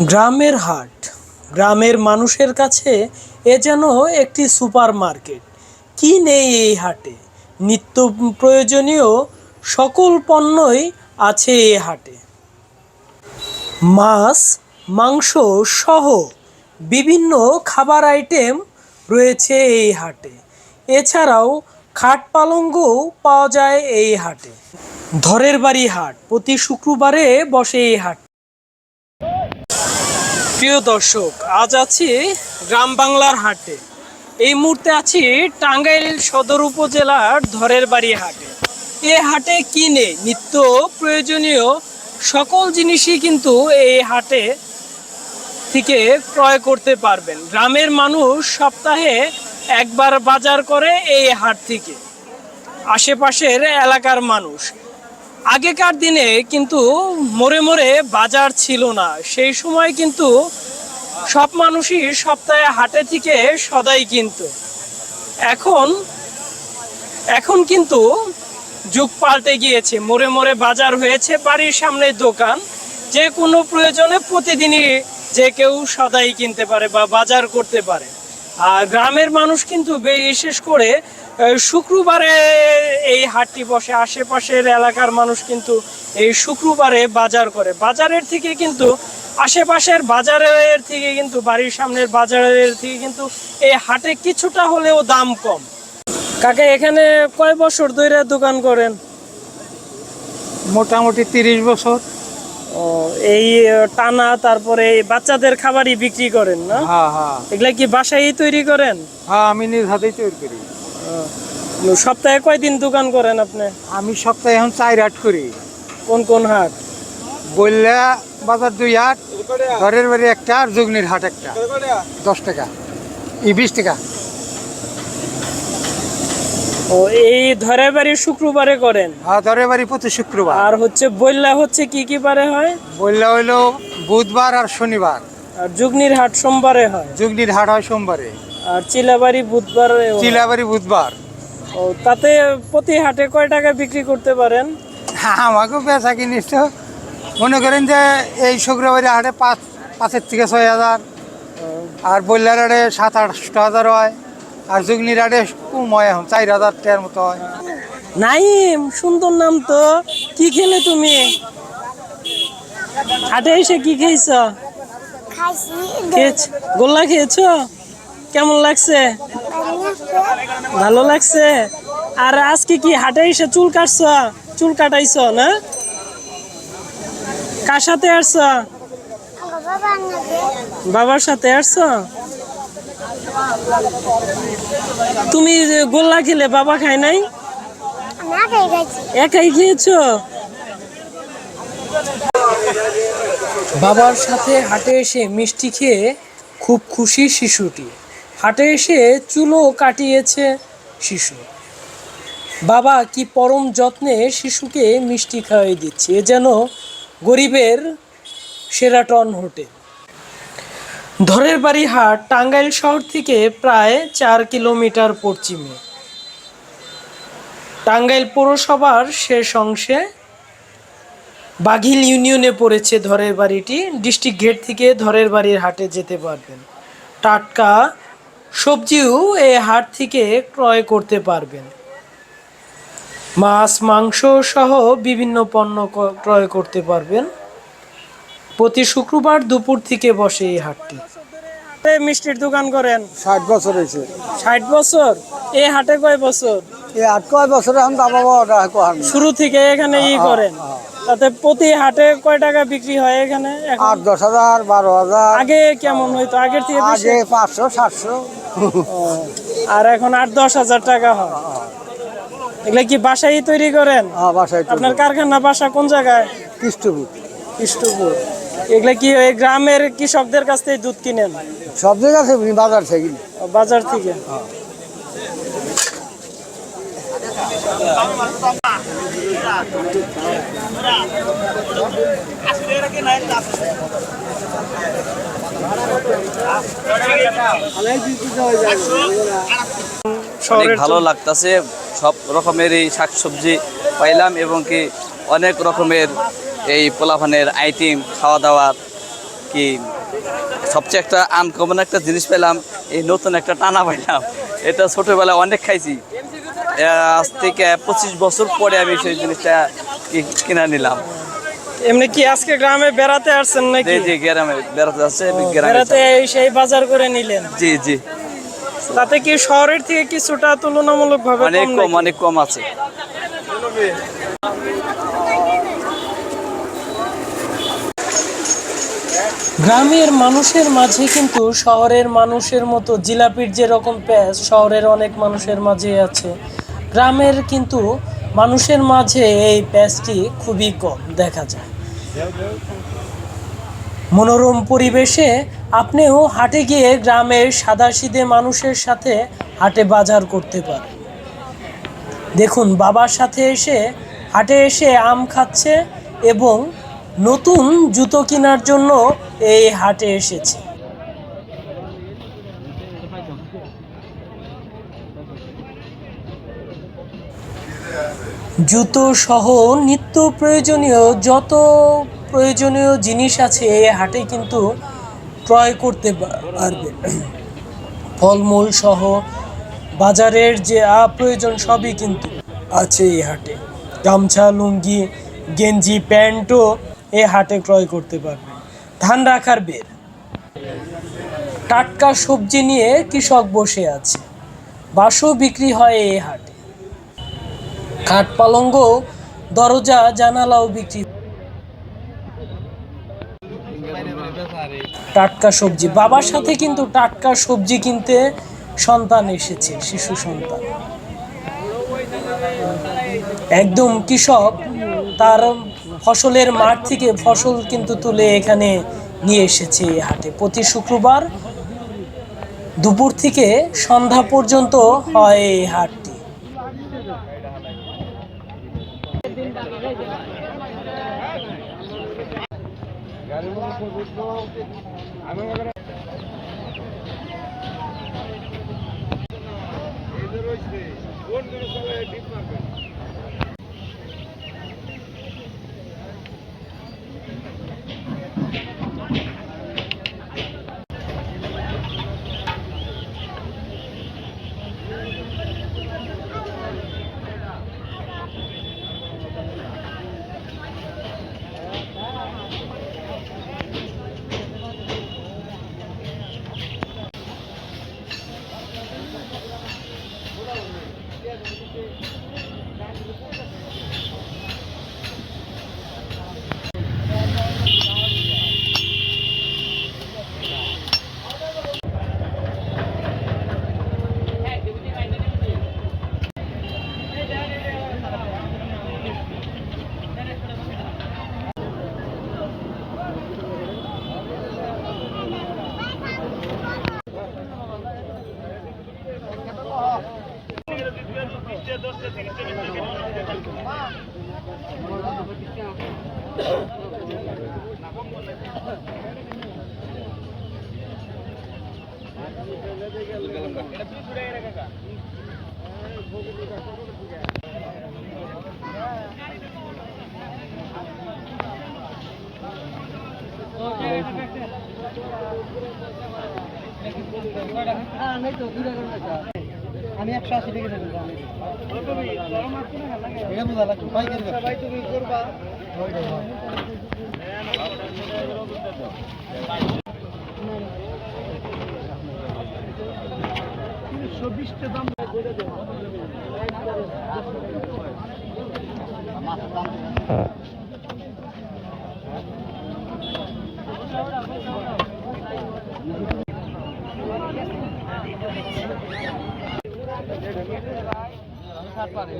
গ্রামের হাট। গ্রামের মানুষের কাছে এ যেন একটি সুপার মার্কেট কি নেই এই হাটে? নিত্য প্রয়োজনীয় সকল পণ্যই আছে এই হাটে। মাছ, মাংস সহ বিভিন্ন খাবার আইটেম রয়েছে এই হাটে। এছাড়াও খাট পালঙ্গও পাওয়া যায় এই হাটে। ধরের বাড়ি হাট, প্রতি শুক্রবারে বসে এই হাট। প্রিয় দর্শক, আজ আছি গ্রাম বাংলার হাটে। এই মুহূর্তে আছি টাঙ্গাইল সদর উপজেলার ধরের বাড়ি হাটে। এ হাটে কিনে নিত্য প্রয়োজনীয় সকল জিনিসই কিন্তু এই হাটে থেকে ক্রয় করতে পারবেন। গ্রামের মানুষ সপ্তাহে একবার বাজার করে এই হাট থেকে। আশেপাশের এলাকার মানুষ আগেকার দিনে কিন্তু মোড়ে মোড়ে বাজার ছিল না। সেই সময় কিন্তু সব মানুষই সপ্তাহে হাটে থেকে সদাই কিনতো। এখন এখন কিন্তু যুগ পাল্টে গিয়েছে। মোড়ে মোড়ে বাজার হয়েছে, বাড়ির সামনে দোকান। যে কোনো প্রয়োজনে প্রতিদিনই যে কেউ সদাই কিনতে পারে বা বাজার করতে পারে। আর গ্রামের মানুষ কিন্তু বিশেষ করে শুক্রবারে এই হাটটি বসে। আশেপাশের এলাকার মানুষ কিন্তু এই শুক্রবারে বাজার করে। বাজারের থেকে কিন্তু আশেপাশের বাজারের থেকে কিন্তু বাড়ির সামনের বাজারের থেকে কিন্তু এই হাটে কিছুটা হলেও দাম কম। কাকা এখানে কয় বছর ধরে দোকান করেন? মোটামুটি তিরিশ বছর। ও এই টানা তারপরে এই বাচ্চাদের খাবারই বিক্রি করেন না? হ্যাঁ হ্যাঁ। এগুলা কি বাসায় তৈরি করেন? হ্যাঁ আমি নিজ হাতেই তৈরি করি। সপ্তাহে কয়দিন দোকান করেন আপনি? আমি সপ্তাহে এখন চার হাট করি। কোন কোন হাট? বললা বাজার দুই হাট ঘরের বাড়ি একটা আর জুগনির হাট একটা। দশ টাকা। ই বিশ টাকা। ও এই ধরে বাড়ি শুক্রবারে করেন? হ্যাঁ ঘরের বাড়ি প্রতি শুক্রবার। আর হচ্ছে বইলা হচ্ছে কি কি বারে হয়? বললে হইল বুধবার আর শনিবার। আর যুগনির হাট সোমবারে হয়? জুগনির হাট হয় সোমবারে। আর চিলাবাড়ি বুধবারে হয়। চিলাবাড়ি বুধবার। ও তাতে প্রতি হাটে কয় টাকা বিক্রি করতে পারেন? আমাকেও বেচা কিনিস তো। মনে করেন যে এই শুক্রবারে হাটে পাঁচ পাঁচের থেকে ছয় হাজার। আর বললার হাটে সাত আটশো হাজার হয়। আর জুগনির হাটে কম হয় এখন চার হাজার টাকার মতো হয়। নাইম সুন্দর নাম তো। কি খেলে তুমি? হাটে এসে কি খেয়েছ? খেয়েছ? গোল্লা খেয়েছো? কেমন লাগছে? ভালো লাগছে? আর আজকে কি হাটে এসে চুল কাটছ? চুল কাটাইছ না? কার সাথে আসছ? বাবার সাথে আসছ? তুমি গোল্লা খেলে বাবা খায় নাই? একাই খেয়েছো? বাবার সাথে হাটে এসে মিষ্টি খেয়ে খুব খুশি শিশুটি। হাটে এসে চুলও কাটিয়েছে শিশু। বাবা কি পরম যত্নে শিশুকে মিষ্টি খাওয়াই দিচ্ছে, এ যেন গরিবের সেরাটন হোটেল। ধরের বাড়ি হাট টাঙ্গাইল শহর থেকে প্রায় চার কিলোমিটার পশ্চিমে। টাঙ্গাইল পৌরসভার শেষ অংশে বাঘিল ইউনিয়নে পড়েছে ধরের বাড়িটি। ডিস্ট্রিক্ট গেট থেকে ধরের বাড়ির হাটে যেতে পারবেন। টাটকা সবজিও এই হাট থেকে ক্রয় করতে পারবেন। মাছ মাংস সহ বিভিন্ন পণ্য ক্রয় করতে পারবেন। প্রতি শুক্রবার দুপুর থেকে বসে এই হাটটি। মিষ্টির দোকান করেন? ষাট বছর হয়েছে। ষাট বছর? এই হাটে কয় বছর? এই আট কয় বছর? এখন দাম শুরু থেকে এখানে ই করেন। তাতে প্রতি হাটে কয় টাকা বিক্রি হয় এখানে? আট দশ হাজার বারো হাজার। আগে কেমন হইতো? আগের থেকে আগে পাঁচশো সাতশো। আর এখন আট দশ হাজার টাকা হয়। এগুলা কি বাসায় তৈরি করেন? হ্যাঁ বাসায় আপনার কারখানা বাসা কোন জায়গায়? কৃষ্টপুর কৃষ্ণপুর। এগুলা কি ওই গ্রামের কৃষকদের কাছ থেকে দুধ কিনেন? সব জায়গা আছে বাজার থেকে। বাজার থেকে? অনেক ভালো লাগতাছে সব রকমের এই শাকসবজি পাইলাম এবং কি অনেক রকমের এই পোলাপানের আইটেম খাওয়া দাওয়ার কি সবচেয়ে একটা আনকমন একটা জিনিস পেলাম এই নতুন একটা টানা পাইলাম। এটা ছোটোবেলায় অনেক খাইছি। আজ থেকে পঁচিশ বছর পরে আমি সেই জিনিসটা কিনে নিলাম। এমনি কি আজকে গ্রামে বেড়াতে আসছেন নাকি? যে যে গ্রামে বেড়াতে গ্রামে বেড়াতে সেই বাজার করে নিলেন। জি জি। তাতে কি শহরের থেকে কিছুটা তুলনামূলক ভাবে অনেক কম কম অনেক কম আছে। গ্রামের মানুষের মাঝে কিন্তু শহরের মানুষের মতো জিলাপির যেরকম প্যাঁচ শহরের অনেক মানুষের মাঝে আছে। গ্রামের কিন্তু মানুষের মাঝে এই প্যাঁচটি খুবই কম দেখা যায়। মনোরম পরিবেশে আপনিও হাটে গিয়ে গ্রামের সাদাসিদে মানুষের সাথে হাটে বাজার করতে পারেন। দেখুন, বাবার সাথে এসে হাটে এসে আম খাচ্ছে এবং নতুন জুতো কেনার জন্য এই হাটে এসেছে। জুতো সহ নিত্য প্রয়োজনীয় যত প্রয়োজনীয় জিনিস আছে এই হাটে কিন্তু ক্রয় করতে পারবে। ফলমূল সহ বাজারের যে প্রয়োজন সবই কিন্তু আছে এই হাটে। গামছা, লুঙ্গি, গেঞ্জি, প্যান্টও এই হাটে ক্রয় করতে পারবে। ধান রাখার বের। টাটকা সবজি নিয়ে কৃষক বসে আছে। বাসও বিক্রি হয় এই হাটে। খাট পালঙ্গ, দরজা, জানালাও বিক্রি। টাটকা সবজি। বাবার সাথে কিন্তু টাটকা সবজি কিনতে সন্তান এসেছে, শিশু সন্তান। একদম কৃষক, তার ফসলের মাঠ থেকে ফসল কিন্তু তুলে এখানে নিয়ে এসেছে এই হাটে। প্রতি শুক্রবার দুপুর থেকে সন্ধ্যা পর্যন্ত হয় এই কোন কোন সময় ঠিক মারবেন হাটটি আমি একশো আশি টাকা দেবো এটা বোঝা লাগবে পাইকারি সবাই করবা। চব্বিশটা দাম। মাছের দাম পারে